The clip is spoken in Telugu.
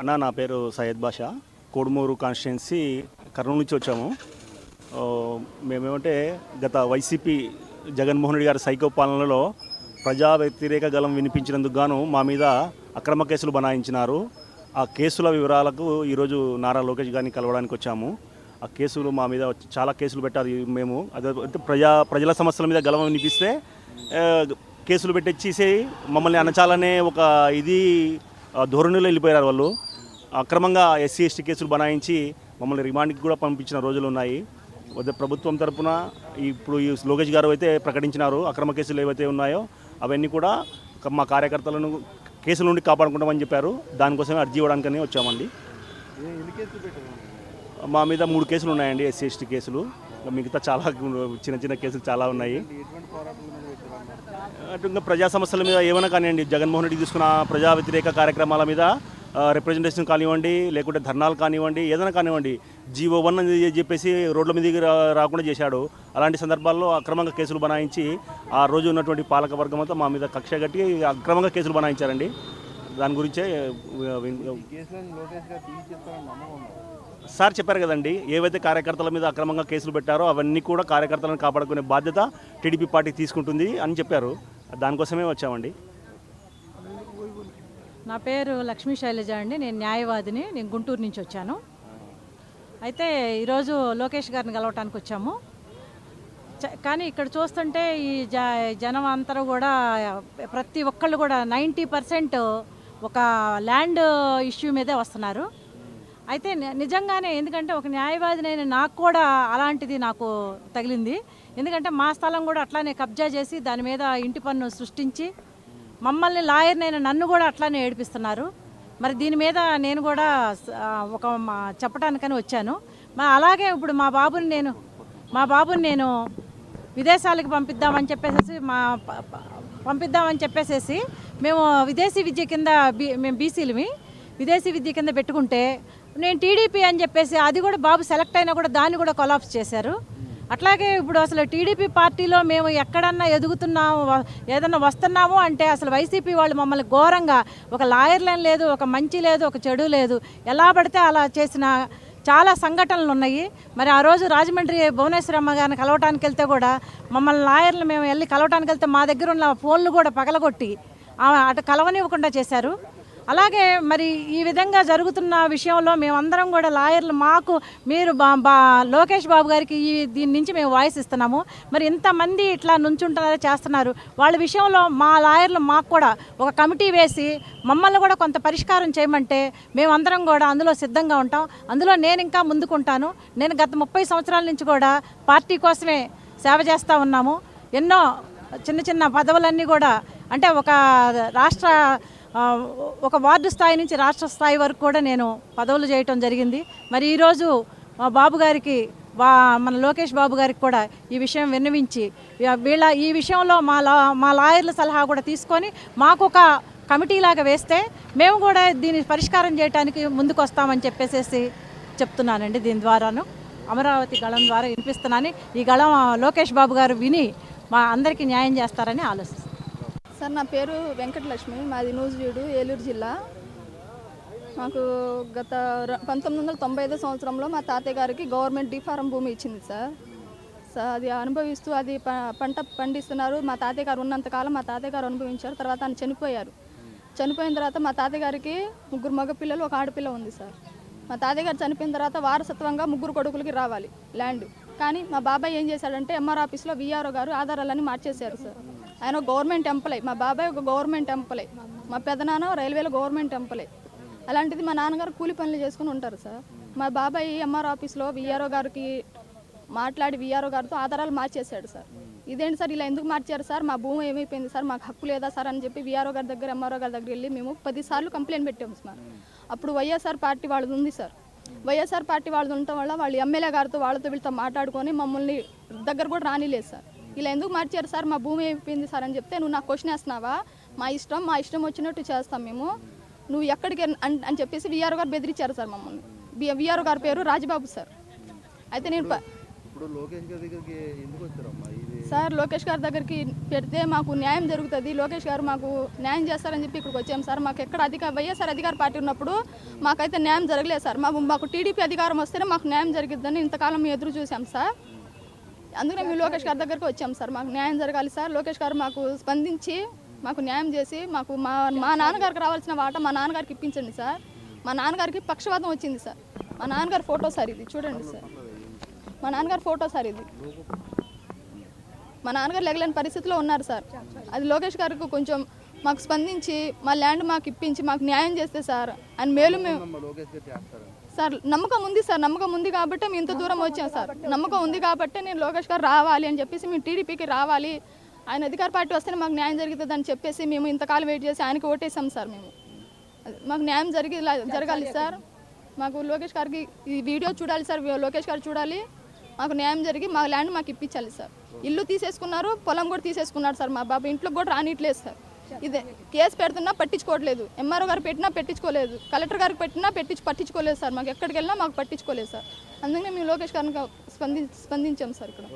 అన్న నా పేరు సయ్యద్ బాషా. కోడుమూరు కాన్స్టిట్యున్సీ కర్నూలు నుంచి వచ్చాము. మేమేమంటే గత వైసీపీ జగన్మోహన్ రెడ్డి గారి సైకో పాలనలో ప్రజా వ్యతిరేక గలం వినిపించినందుకు గాను మా మీద అక్రమ కేసులు బనాయించినారు. ఆ కేసుల వివరాలకు ఈరోజు నారా లోకేష్ గారిని కలవడానికి వచ్చాము. ఆ కేసులు మా మీద చాలా కేసులు పెట్టారు మేము. అదే ప్రజా ప్రజల సమస్యల మీద గలం వినిపిస్తే కేసులు పెట్టించేసి మమ్మల్ని అనచాలనే ఒక ఇది ధోరణిలో వెళ్ళిపోయారు వాళ్ళు. అక్రమంగా ఎస్సీ ఎస్టీ కేసులు బనాయించి మమ్మల్ని రిమాండ్కి కూడా పంపించిన రోజులు ఉన్నాయి. ప్రభుత్వం తరపున ఇప్పుడు ఈ లోకేష్ గారు అయితే ప్రకటించినారు అక్రమ కేసులు ఏవైతే ఉన్నాయో అవన్నీ కూడా మా కార్యకర్తలను కేసుల నుండి కాపాడుకుంటామని చెప్పారు. దానికోసమే అర్జీ ఇవ్వడానికని వచ్చామండి. మా మీద మూడు కేసులు ఉన్నాయండి ఎస్సీ ఎస్టీ కేసులు. మిగతా చాలా చిన్న చిన్న కేసులు చాలా ఉన్నాయి. అటు ఇంకా ప్రజా సమస్యల మీద ఏమైనా కానివ్వండి జగన్మోహన్ రెడ్డి తీసుకున్న ప్రజా వ్యతిరేక కార్యక్రమాల మీద రిప్రజెంటేషన్ కానివ్వండి లేకుంటే ధర్నాలు కానివ్వండి ఏదైనా కానివ్వండి జీవో వన్ అని చెప్పేసి రోడ్ల మీదకి రాకుండా చేశాడు. అలాంటి సందర్భాల్లో అక్రమంగా కేసులు బనాయించి ఆ రోజు ఉన్నటువంటి పాలక వర్గం అంతా మా మీద కక్ష కట్టి అక్రమంగా కేసులు బనాయించారండి. దాని గురించే సార్ చెప్పారు కదండి ఏవైతే కార్యకర్తల మీద అక్రమంగా కేసులు పెట్టారో అవన్నీ కూడా కార్యకర్తలను కాపాడుకునే బాధ్యత టీడీపీ పార్టీ తీసుకుంటుంది అని చెప్పారు. దానికోసమే వచ్చామండి. నా పేరు లక్ష్మీ శైలజ అండి. నేను న్యాయవాదిని. నేను గుంటూరు నుంచి వచ్చాను. అయితే ఈరోజు లోకేష్ గారిని కలవటానికి వచ్చాము. చ- కానీ ఇక్కడ చూస్తుంటే ఈ జ జనం అందరూ కూడా ప్రతి ఒక్కళ్ళు కూడా నైంటీ పర్సెంట్ ఒక ల్యాండ్ ఇష్యూ మీదే వస్తున్నారు. అయితే నిజంగానే ఎందుకంటే ఒక న్యాయవాదినైన నాకు కూడా అలాంటిది నాకు తగిలింది. ఎందుకంటే మా స్థలం కూడా అట్లానే కబ్జా చేసి దాని మీద ఇంటి పన్ను సృష్టించి మమ్మల్ని లాయర్నైనా నన్ను కూడా అట్లానే ఏడిపిస్తున్నారు. మరి దీని మీద నేను కూడా ఒక చెప్పడానికని వచ్చాను. మా అలాగే ఇప్పుడు మా బాబుని నేను మా బాబుని నేను విదేశాలకు పంపిద్దామని చెప్పేసి మా పంపిద్దామని చెప్పేసేసి మేము విదేశీ విద్య కింద బీ మేము బీసీలమి విదేశీ విద్య కింద పెట్టుకుంటే నేను టీడీపీ అని చెప్పేసి అది కూడా బాబు సెలెక్ట్ అయినా కూడా దాన్ని కూడా కొలాప్స్ చేశారు. అట్లాగే ఇప్పుడు అసలు టీడీపీ పార్టీలో మేము ఎక్కడన్నా ఎదుగుతున్నాము ఏదన్నా వస్తున్నాము అంటే అసలు వైసీపీ వాళ్ళు మమ్మల్ని ఘోరంగా ఒక లాయర్లేం లేదు ఒక మంచి లేదు ఒక చెడు లేదు ఎలా పడితే అలా చేసిన చాలా సంఘటనలు ఉన్నాయి. మరి ఆ రోజు రాజమండ్రి భువనేశ్వరమ్మ గారిని కలవటానికి వెళ్తే కూడా మమ్మల్ని లాయర్లు మేము వెళ్ళి కలవటానికి వెళ్తే మా దగ్గర ఉన్న ఫోన్లు కూడా పగలగొట్టి అటు కలవనివ్వకుండా చేశారు. అలాగే మరి ఈ విధంగా జరుగుతున్న విషయంలో మేమందరం కూడా లాయర్లు మాకు మీరు బా బా లోకేష్ బాబు గారికి ఈ దీని నుంచి మేము వాయిస్ ఇస్తున్నాము. మరి ఇంతమంది ఇట్లా నుంచుంటున్నారో చేస్తున్నారు. వాళ్ళ విషయంలో మా లాయర్లు మాకు కూడా ఒక కమిటీ వేసి మమ్మల్ని కూడా కొంత పరిష్కారం చేయమంటే మేమందరం కూడా అందులో సిద్ధంగా ఉంటాం. అందులో నేను ఇంకా ముందుకుంటాను. నేను గత ముప్పై సంవత్సరాల నుంచి కూడా పార్టీ కోసమే సేవ చేస్తూ ఉన్నాము. ఎన్నో చిన్న చిన్న పదవులన్నీ కూడా అంటే ఒక రాష్ట్ర ఒక వార్డు స్థాయి నుంచి రాష్ట్ర స్థాయి వరకు కూడా నేను పదవులు చేయటం జరిగింది. మరి ఈరోజు మా బాబు గారికి వా మన లోకేష్ బాబు గారికి కూడా ఈ విషయం విన్నవించి వీళ్ళ ఈ విషయంలో మా లా మా లాయర్ల సలహా కూడా తీసుకొని మాకు ఒక కమిటీ లాగా వేస్తే మేము కూడా దీన్ని పరిష్కారం చేయడానికి ముందుకు వస్తామని చెప్పేసేసి చెప్తున్నానండి దీని ద్వారాను. అమరావతి గళం ద్వారా వినిపిస్తున్నాను. ఈ గళం లోకేష్ బాబు గారు విని మా అందరికీ న్యాయం చేస్తారని ఆలోచిస్తున్నాను. సార్ నా పేరు వెంకటలక్ష్మి మాది నూజివీడు ఏలూరు జిల్లా. మాకు గత పంతొమ్మిది వందల తొంభై ఐదో సంవత్సరంలో మా తాతయ్య గారికి గవర్నమెంట్ డిఫారం భూమి ఇచ్చింది సార్. సార్ అది అనుభవిస్తూ అది ప- పంట పండిస్తున్నారు. మా తాతయ్య గారు ఉన్నంతకాలం మా తాతయ్య గారు అనుభవించారు. తర్వాత ఆయన చనిపోయారు. చనిపోయిన తర్వాత మా తాతయ్య గారికి ముగ్గురు మగపిల్లలు ఒక ఆడపిల్ల ఉంది సార్. మా తాతయ్య గారు చనిపోయిన తర్వాత వారసత్వంగా ముగ్గురు కొడుకులకి రావాలి ల్యాండ్. కానీ మా బాబాయ్ ఏం చేశాడంటే ఎంఆర్ ఆఫీస్లో విఆర్ఓ గారు ఆధారాలన్నీ మార్చేశారు సార్. ఆయన గవర్నమెంట్ ఎంప్లాయ్ మా బాబాయ్ ఒక గవర్నమెంట్ ఎంప్లాయ్ మా పెదనాన్న రైల్వేలో గవర్నమెంట్ ఎంప్లాయ్ అలాంటిది మా నాన్నగారు కూలి పనులు చేసుకుని ఉంటారు సార్. మా బాబాయ్ ఎంఆర్ ఆఫీస్లో విఆర్ఓ గారికి మాట్లాడి విఆర్ఓ గారితో ఆధారాలు మార్చేశాడు సార్. ఇదేంటి సార్ ఇలా ఎందుకు మార్చారు సార్? మా భూమి ఏమైపోయింది సార్? మాకు హక్కు లేదా సార్ అని చెప్పి విఆర్ఓ గారి దగ్గర ఎంఆర్ఓ గారి దగ్గర వెళ్ళి మేము పదిసార్లు కంప్లైంట్ పెట్టాము సార్. అప్పుడు వైఎస్ఆర్ పార్టీ వాళ్ళది ఉంది సార్. వైఎస్ఆర్ పార్టీ వాళ్ళది ఉండటం వల్ల వాళ్ళు ఎమ్మెల్యే గారితో వాళ్ళతో వీళ్ళతో మాట్లాడుకొని మమ్మల్ని దగ్గర కూడా రానిలేదు సార్. ఇలా ఎందుకు మార్చారు సార్? మా భూమి అయిపోయింది సార్ అని చెప్తే నువ్వు నాకు క్వశ్చన్ వేస్తున్నావా? మా ఇష్టం మా ఇష్టం వచ్చినట్టు చేస్తాం మేము. నువ్వు ఎక్కడికి అన్- చెప్పేసి విఆర్ఓ గారు బెదిరించారు సార్ మమ్మల్ని. విఆర్ఓ గారి పేరు రాజబాబు సార్. అయితే నేను సార్ లోకేష్ గారి దగ్గరికి పెడితే మాకు న్యాయం జరుగుతుంది. లోకేష్ గారు మాకు న్యాయం చేస్తారని చెప్పి ఇక్కడికి వచ్చాం సార్. మాకు ఎక్కడ అధిక వైఎస్ఆర్ అధికార పార్టీ ఉన్నప్పుడు మాకైతే న్యాయం జరగలేదు సార్. మాకు మాకు టీడీపీ అధికారం వస్తేనే మాకు న్యాయం జరిగిద్దని ఇంతకాలం మేము ఎదురు చూసాం సార్. అందుకనే మేము లోకేష్ గారి దగ్గరకు వచ్చాం సార్. మాకు న్యాయం జరగాలి సార్. లోకేష్ గారు మాకు స్పందించి మాకు న్యాయం చేసి మాకు మా మా నాన్నగారికి రావాల్సిన వాట మా నాన్నగారికి ఇప్పించండి సార్. మా నాన్నగారికి పక్షవాతం వచ్చింది సార్. మా నాన్నగారి ఫోటో సార్ ఇది. చూడండి సార్. మా నాన్నగారి ఫోటో సార్ ఇది. మా నాన్నగారు లెగలేని పరిస్థితిలో ఉన్నారు సార్. అది లోకేష్ గారికి కొంచెం మాకు స్పందించి మా ల్యాండ్ మాకు ఇప్పించి మాకు న్యాయం చేస్తే సార్. అండ్ మేలు మేము సార్ నమ్మకం ఉంది సార్ నమ్మకం ఉంది కాబట్టి మేము ఇంత దూరం వచ్చాం సార్. నమ్మకం ఉంది కాబట్టి నేను లోకేష్ గారు రావాలి అని చెప్పేసి మేము టీడీపీకి రావాలి. ఆయన అధికార పార్టీ వస్తేనే మాకు న్యాయం జరుగుతుంది అని చెప్పేసి మేము ఇంతకాలం వెయిట్ చేసి ఆయనకి ఓటేసాం సార్ మేము. మాకు న్యాయం జరిగి జరగాలి సార్. మాకు లోకేష్ గారికి ఈ వీడియో చూడాలి సార్ లోకేష్ గారు చూడాలి. మాకు న్యాయం జరిగి మా ల్యాండ్ మాకు ఇప్పించాలి సార్. ఇల్లు తీసేసుకున్నారు పొలం కూడా తీసేసుకున్నారు సార్ మా బాబు. ఇంట్లోకి కూడా రానిట్లేదు సార్. ఇదే కేసు పెడుతున్నా పట్టించుకోవట్లేదు. ఎంఆర్ఓ గారు పెట్టినా పెట్టించుకోలేదు. కలెక్టర్ గారికి పెట్టినా పెట్టించు పట్టించుకోలేదు సార్. మాకు ఎక్కడికి వెళ్ళినా మాకు పట్టించుకోలేదు సార్. అందుకనే మేము లోకేష్ గారిని స్పంది స్పందించాం సార్ ఇక్కడ.